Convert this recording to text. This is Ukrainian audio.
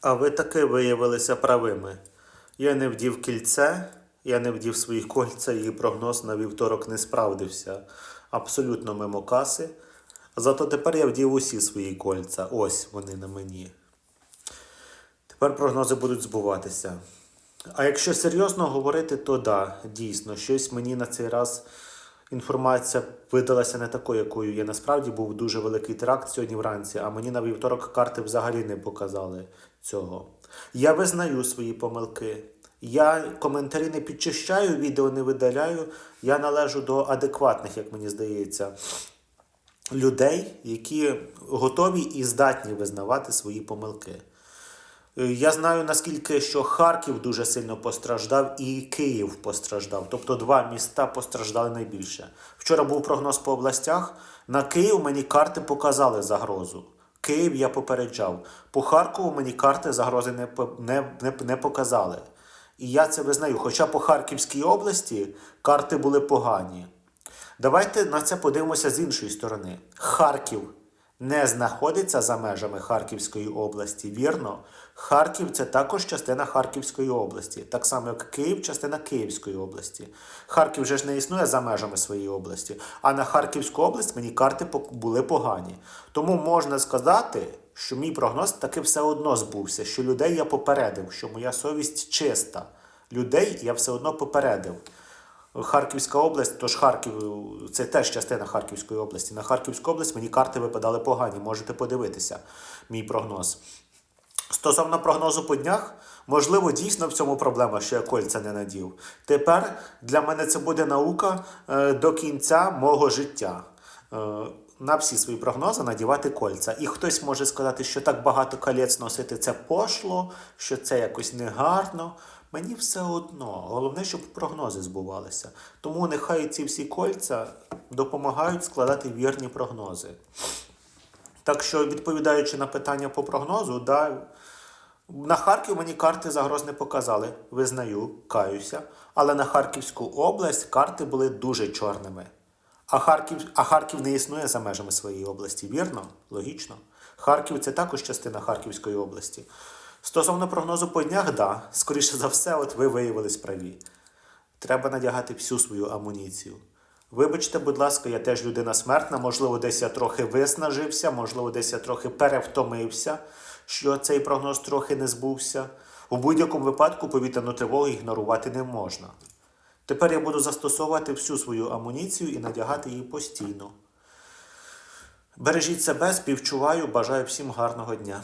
А ви таки виявилися правими. Я не вдів кільце, я не вдів свої кольця, і прогноз на вівторок не справдився. Абсолютно мимо каси. Зато тепер я вдів усі свої кольця. Ось вони на мені. Тепер прогнози будуть збуватися. А якщо серйозно говорити, то да, дійсно, щось мені на цей раз інформація видалася не такою, якою є. Насправді був дуже великий теракт сьогодні вранці, а мені на вівторок карти взагалі не показали цього. Я визнаю свої помилки. Я коментарі не підчищаю, відео не видаляю. Я належу до адекватних, як мені здається, людей, які готові і здатні визнавати свої помилки. Е, Я знаю наскільки що Харків дуже сильно постраждав і Київ постраждав. Тобто два міста постраждали найбільше. Вчора був прогноз по областях. На Київ мені карти показали загрозу. Київ я попереджав. По Харкову мені карти загрози не, не, не, не показали. І я це визнаю. Хоча по Харківській області карти були погані. Давайте на це подивимося з іншої сторони. Харків не знаходиться за межами Харківської області, вірно? Харків це також частина Харківської області, так само як Київ, частина Київської області. Харків же ж не існує за межами своєї області, а на Харківську область мені карти були погані. Тому можна сказати, що мій прогноз таки все одно збувся, що людей я попередив, що моя совість чиста. Людей я все одно попередив. Харківська область, тож Харків це теж частина Харківської області. На Харківську область мені карти випадали погані. Можете подивитися мій прогноз. Стосовно прогнозу по днях, можливо, дійсно в цьому проблема, що я кольця не надів. Тепер для мене це буде наука е, до кінця мого життя. На всі свої прогнози надівати кольця. І хтось може сказати, що так багато колець носити це пошло, що це якось негарно. Мені все одно. Головне, щоб прогнози збувалися. Тому нехай ці всі кольця допомагають складати вірні прогнози. Так що, відповідаючи на питання по прогнозу, да, на Харків мені карти загроз не показали. Визнаю, каюся. Але на Харківську область карти були дуже чорними. А Харків, а Харків не існує за межами своєї області, вірно? Логічно. Харків це також частина Харківської області. Стосовно прогнозу по днях, да, скоріше за все, от ви виявились праві. Треба надягати всю свою амуніцію. Вибачте, будь ласка, я теж людина смертна, можливо, десь я трохи виснажився, можливо, десь я трохи перевтомився, що цей прогноз трохи не збувся. У будь-якому випадку повітряну тривогу ігнорувати не можна. Тепер я буду застосовувати всю свою амуніцію і надягати її постійно. Бережіть себе, співчуваю, бажаю всім гарного дня.